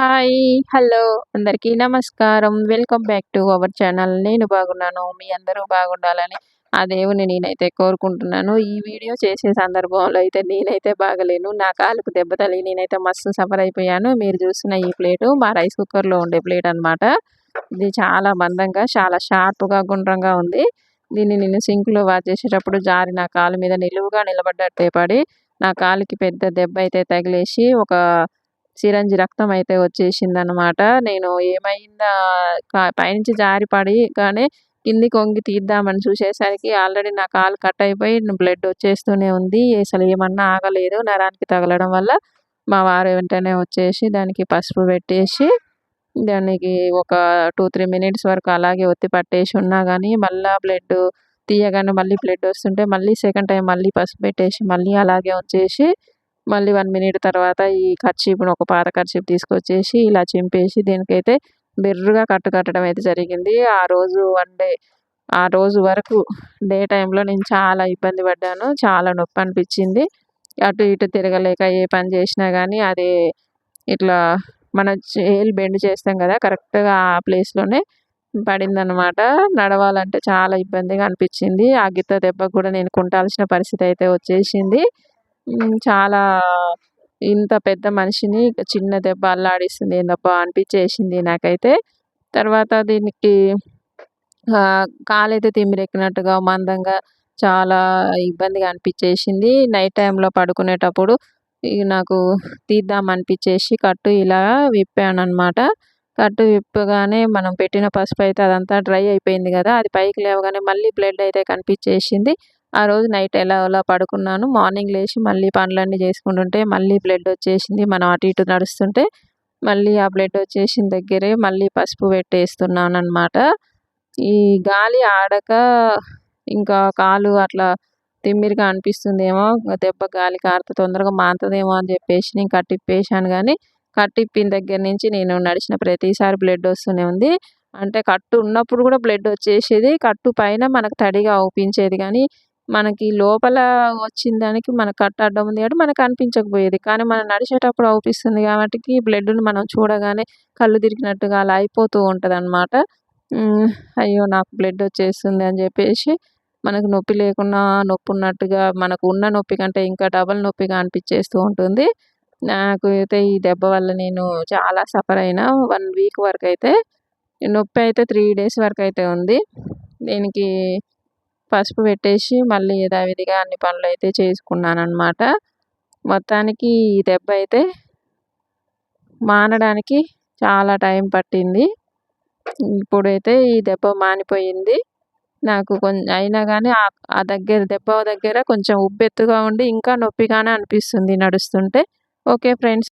Hi hello అందరికీ నమస్కారం. Welcome back to our channel. నేను బాగున్నాను మీ అందరూ బాగుండాలని ఆ దేవుని నేనైతే కోరుకుంటున్నాను. ఈ వీడియో చేసే సందర్భంలో అయితే నేనైతే బాగలేను. నా కాలుకు దెబ్బ తగిలి నేనైతే మస్తు సఫర్ అయిపోయాను. మీరు చూస్తున్న ఈ ప్లేటు మా రైస్ కుక్కర్లో ఉండే ప్లేట్ అనమాట ఇది చాలా మందంగా చాలా షార్ప్గా గుండ్రంగా ఉంది. దీన్ని నేను సింక్లో వాచ్ చేసేటప్పుడు జారి నా కాలు మీద నిలువుగా నిలబడ్డట్టే పడి నా కాలుకి పెద్ద దెబ్బ అయితే తగిలేసి ఒక సిరంజి రక్తం అయితే వచ్చేసింది అనమాట నేను ఏమైందా పైనుంచి జారి పడి కానీ కిందికి వంగి తీద్దామని చూసేసరికి ఆల్రెడీ నా కాలు కట్ అయిపోయి బ్లడ్ వచ్చేస్తూనే ఉంది. అసలు ఏమన్నా ఆగలేదు. నరానికి తగలడం వల్ల మా వారు వెంటనే వచ్చేసి దానికి పసుపు పెట్టేసి దానికి ఒక టూ త్రీ మినిట్స్ వరకు అలాగే ఒత్తి పట్టేసి ఉన్నా కానీ మళ్ళీ బ్లడ్ తీయగానే మళ్ళీ బ్లడ్ వస్తుంటే మళ్ళీ సెకండ్ టైం మళ్ళీ పసుపు పెట్టేసి మళ్ళీ అలాగే వచ్చేసి మళ్ళీ వన్ మినిట్ తర్వాత ఈ కర్చీప్ను ఒక పాత కర్చీప్ తీసుకొచ్చేసి ఇలా చింపేసి దీనికైతే బిర్రుగా కట్టు కట్టడం అయితే జరిగింది. ఆ రోజు వన్ డే ఆ రోజు వరకు డే టైంలో నేను చాలా ఇబ్బంది పడ్డాను. చాలా నొప్పి అనిపించింది. అటు ఇటు తిరగలేక ఏ పని చేసినా కానీ అది ఇట్లా మన చేలు బెండ్ చేస్తాం కదా కరెక్ట్గా ఆ ప్లేస్లోనే పడిందనమాట నడవాలంటే చాలా ఇబ్బందిగా అనిపించింది. ఆ గిత్త దెబ్బకు కూడా నేను కుంటాల్సిన పరిస్థితి అయితే వచ్చేసింది. చాలా ఇంత పెద్ద మనిషిని చిన్న దెబ్బ అల్లాడిస్తుంది ఏందబ్బా అనిపించేసింది నాకైతే. తర్వాత దీనికి కాలైతే తిమ్మిరెక్కినట్టుగా మందంగా చాలా ఇబ్బందిగా అనిపించేసింది. నైట్ టైంలో పడుకునేటప్పుడు నాకు తీద్దాం అనిపించేసి కట్టు ఇలా విప్పాను అనమాట కట్టు విప్పగానే మనం పెట్టిన పసుపు అయితే అదంతా డ్రై అయిపోయింది కదా! అది పైకి లేవగానే మళ్ళీ బ్లడ్ అయితే కనిపించేసింది. ఆ రోజు నైట్ ఎలా అలా పడుకున్నాను మార్నింగ్ లేచి మళ్ళీ పనులన్నీ చేసుకుంటుంటే మళ్ళీ బ్లడ్ వచ్చేసింది. మనం అటు ఇటు నడుస్తుంటే మళ్ళీ ఆ బ్లడ్ వచ్చేసిన దగ్గరే మళ్ళీ పసుపు పెట్టేస్తున్నాను అనమాట ఈ గాలి ఆడక ఇంకా కాలు అట్లా తిమ్మిరిగా అనిపిస్తుందేమో దెబ్బ గాలి కారితే తొందరగా మాంతదేమో అని చెప్పేసి నేను కట్టిప్పేసాను కానీ కట్టిప్పిన దగ్గర నుంచి నేను నడిచిన ప్రతిసారి బ్లడ్ వస్తూనే ఉంది. అంటే కట్టు ఉన్నప్పుడు కూడా బ్లడ్ వచ్చేసేది కట్టు పైన మనకు తడిగా అవుపించేది కానీ మనకి లోపల వచ్చిన దానికి మన కట్ అడ్డం ఉంది కాబట్టి మనకు అనిపించకపోయేది. కానీ మనం నడిచేటప్పుడు అవుపిస్తుంది కాబట్టి బ్లడ్ని మనం చూడగానే కళ్ళు తిరిగినట్టుగా అలా అయిపోతూ ఉంటుంది అనమాట అయ్యో నాకు బ్లడ్ వచ్చేస్తుంది అని చెప్పేసి మనకు నొప్పి లేకుండా నొప్పి ఉన్నట్టుగా మనకు ఉన్న నొప్పి కంటే ఇంకా డబల్ నొప్పిగా అనిపించేస్తూ ఉంటుంది. నాకు అయితే ఈ దెబ్బ వల్ల నేను చాలా సఫర్ అయినా వన్ వీక్ వరకు అయితే నొప్పి అయితే త్రీ డేస్ వరకు అయితే ఉంది. దీనికి పసుపు పెట్టేసి మళ్ళీ యథావిధిగా అన్ని పనులు అయితే చేసుకున్నాను అనమాట మొత్తానికి ఈ దెబ్బ అయితే మానడానికి చాలా టైం పట్టింది. ఇప్పుడైతే ఈ దెబ్బ మానిపోయింది. నాకు కొంచెం అయినా కానీ ఆ దగ్గర దెబ్బ దగ్గర కొంచెం ఉబ్బెత్తుగా ఉండి ఇంకా నొప్పిగానే అనిపిస్తుంది నడుస్తుంటే. Okay friends.